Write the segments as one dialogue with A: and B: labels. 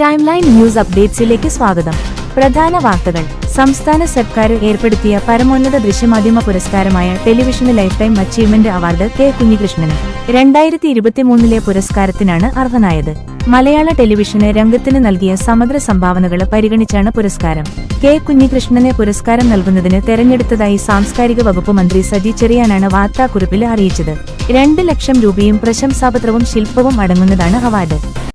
A: Time line news അപ്ഡേറ്റ്സിലേക്ക് സ്വാഗതം. പ്രധാന വാർത്തകൾ. സംസ്ഥാന സർക്കാർ ഏർപ്പെടുത്തിയ പരമോന്നത ദൃശ്യമാധ്യമ പുരസ്കാരമായ ടെലിവിഷന് life time achievement award K Kunhikrishnan രണ്ടായിരത്തി ഇരുപത്തിമൂന്നിലെ പുരസ്കാരത്തിനാണ് അർഹനായത്. മലയാള ടെലിവിഷന് രംഗത്തിന് നൽകിയ സമഗ്ര സംഭാവനകൾ പരിഗണിച്ചാണ് പുരസ്കാരം. കെ കുഞ്ഞികൃഷ്ണനെ പുരസ്കാരം നൽകുന്നതിന് തെരഞ്ഞെടുത്തതായി സാംസ്കാരിക വകുപ്പ് മന്ത്രി സജി ചെറിയാനാണ് വാർത്താക്കുറിപ്പിൽ അറിയിച്ചത്. രണ്ട് ലക്ഷം രൂപയും പ്രശംസാപത്രവും ശില്പവും അടങ്ങുന്നതാണ് അവാർഡ്.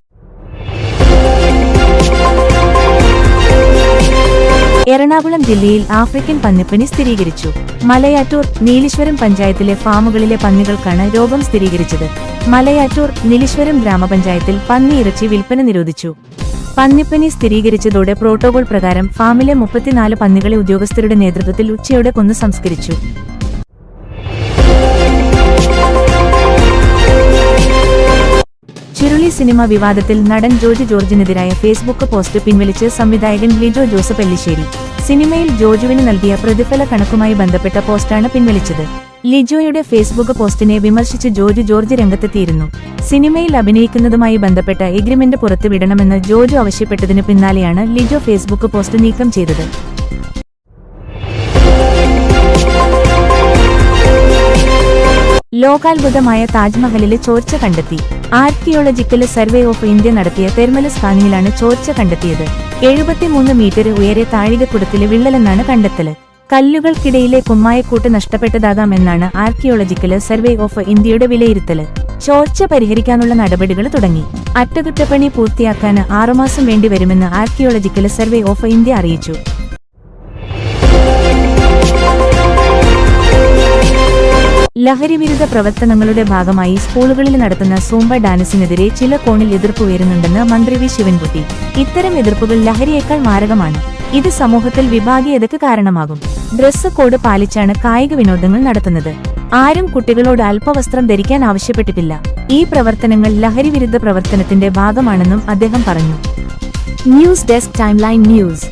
A: എറണാകുളം ജില്ലയിൽ ആഫ്രിക്കൻ പന്നിപ്പനി സ്ഥിരീകരിച്ചു. മലയാറ്റൂർ നീലീശ്വരം പഞ്ചായത്തിലെ ഫാമുകളിലെ പന്നികൾക്കാണ് രോഗം സ്ഥിരീകരിച്ചത്. മലയാറ്റൂർ നീലീശ്വരം ഗ്രാമപഞ്ചായത്തിൽ പന്നി ഇറച്ചി വിൽപ്പന നിരോധിച്ചു. പന്നിപ്പനി സ്ഥിരീകരിച്ചതോടെ പ്രോട്ടോകോൾ പ്രകാരം ഫാമിലെ മുപ്പത്തിനാല് പന്നികളെ ഉദ്യോഗസ്ഥരുടെ നേതൃത്വത്തിൽ ഉച്ചയോടെ കൊന്നു സംസ്കരിച്ചു. ചുരുളി സിനിമ വിവാദത്തിൽ നടൻ ജോജി ജോർജിനെതിരായ ഫേസ്ബുക്ക് പോസ്റ്റ് പിൻവലിച്ച് സംവിധായകൻ ലിജോ ജോസഫ് എല്ലിശ്ശേരി. സിനിമയിൽ ജോജുവിന് നൽകിയ പ്രതിഫല കണക്കുമായി ബന്ധപ്പെട്ട പോസ്റ്റാണ് പിൻവലിച്ചത്. ലിജോയുടെ ഫേസ്ബുക്ക് പോസ്റ്റിനെ വിമർശിച്ച് ജോജു ജോർജ് രംഗത്തെത്തിയിരുന്നു. സിനിമയിൽ അഭിനയിക്കുന്നതുമായി ബന്ധപ്പെട്ട എഗ്രിമെന്റ് പുറത്തുവിടണമെന്ന് ജോജു ആവശ്യപ്പെട്ടതിനു പിന്നാലെയാണ് ലിജോ ഫേസ്ബുക്ക് പോസ്റ്റ് നീക്കം ചെയ്തത്. ലോകാത്ഭുതമായ താജ്മഹലിലെ ചോർച്ച കണ്ടെത്തി. ആർക്കിയോളജിക്കൽ സർവേ ഓഫ് ഇന്ത്യ നടത്തിയ തെർമൽ സ്കാനിങ്ങിലാണ് ചോർച്ച കണ്ടെത്തിയത്. എഴുപത്തിമൂന്ന് മീറ്റർ ഉയരെ താഴികക്കുടത്തിലെ വിള്ളലെന്നാണ് കണ്ടെത്തൽ. കല്ലുകൾക്കിടയിലെ കുമ്മായക്കൂട്ട് നഷ്ടപ്പെട്ടതാകാമെന്നാണ് ആർക്കിയോളജിക്കൽ സർവേ ഓഫ് ഇന്ത്യയുടെ വിലയിരുത്തൽ. ചോർച്ച പരിഹരിക്കാനുള്ള നടപടികൾ തുടങ്ങി. അറ്റകുറ്റപ്പണി പൂർത്തിയാക്കാൻ ആറുമാസം വേണ്ടിവരുമെന്ന് ആർക്കിയോളജിക്കൽ സർവേ ഓഫ് ഇന്ത്യ അറിയിച്ചു. ലഹരിവിരുദ്ധ പ്രവർത്തനങ്ങളുടെ ഭാഗമായി സ്കൂളുകളിൽ നടത്തുന്ന സൂംബ ഡാൻസിനെതിരെ ചില കോണിൽ എതിർപ്പ് ഉയരുന്നുണ്ടെന്ന് മന്ത്രി വി. ശിവൻകുട്ടി. ഇത്തരം എതിർപ്പുകൾ ലഹരിയേക്കാൾ മാരകമാണ്. ഇത് സമൂഹത്തിൽ വിഭാഗീയതയ്ക്ക് കാരണമാകും. ഡ്രസ് കോഡ് പാലിച്ചാണ് കായിക വിനോദങ്ങൾ നടത്തുന്നത്. ആരും കുട്ടികളോട് അല്പവസ്ത്രം ധരിക്കാൻ ആവശ്യപ്പെട്ടിട്ടില്ല. ഈ പ്രവർത്തനങ്ങൾ ലഹരിവിരുദ്ധ പ്രവർത്തനത്തിന്റെ ഭാഗമാണെന്നും അദ്ദേഹം പറഞ്ഞു. News desk timeline news.